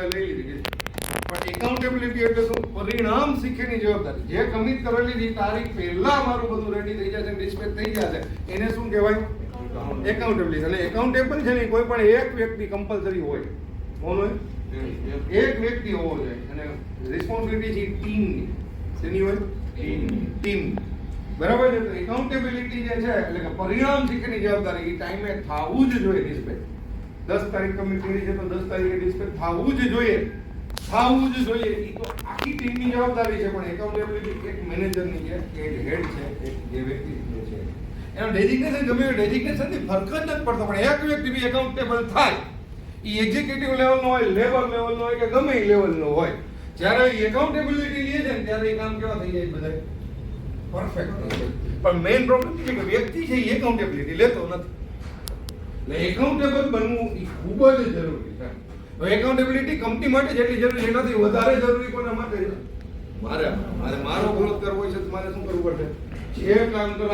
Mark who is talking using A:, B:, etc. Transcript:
A: ઓલા લઈ લીધી. પણ એકાઉન્ટેબિલિટી એટલે શું? પરિણામ શીખેની જવાબદારી. જે કમિટ કરેલી હતી તારીખ પહેલા મારું બધું રેડી થઈ જશે ડિસ્પેચ થઈ જશે. એને શું કહેવાય? એકાઉન્ટેબિલિટી એટલે એકાઉન્ટેબલ છે ને કોઈ પણ એક વ્યક્તિ કમ્પલસરી હોય. કોણ હોય? એક વ્યક્તિ હોવો જોઈએ. અને રિસ્પોન્સિબિલિટી છે ટીમની શેની હોય? ટીમ બરાબર છે? તો એકાઉન્ટેબિલિટી જે છે એટલે કે પરિણામ શીખેની જવાબદારી એ ટાઈમે થવું જ જોઈએ ડિસ્પેચ દસ તારીખ કમિટ કરી છે, તો દસ તારીખે ડિસ્પેચ થવું જ જોઈએ. થવું જ જોઈએ. એ તો આખી ટીમની જવાબદારી છે, પણ એકાઉન્ટેબિલિટી એક મેનેજરની છે કે હેડ છે, એક જે વ્યક્તિ છે. એનો ડેડિકેશન ગમે એ ડેઝિગ્નેશનથી ફરક જ નથી પડતો, પણ એક વ્યક્તિ બી એકાઉન્ટેબલ થાય એ એક્ઝિક્યુટિવ લેવલનો હોય લેબર લેવલનો હોય કે ગમે એ લેવલનો હોય. જ્યારે એકાઉન્ટેબિલિટી લે છે ને, ત્યારે એ કામ કેવા થઈ જાય બધા પરફેક્ટ પણ મેઇન પ્રોબ્લેમ છે કે વ્યક્તિ છે એ એકાઉન્ટેબિલિટી લેતો નથી. એટલે એકાઉન્ટેબલ બનવું એ ખૂબ જ જરૂરી છે. હવે એકાઉન્ટેબિલિટી કંપની માટે જેટલી જરૂરી એનાથી વધારે જરૂરી કોના માટે મારે મારે મારો ગ્રોથ કરવો છે તો મારે શું કરવું પડશે? જે કામ કરવા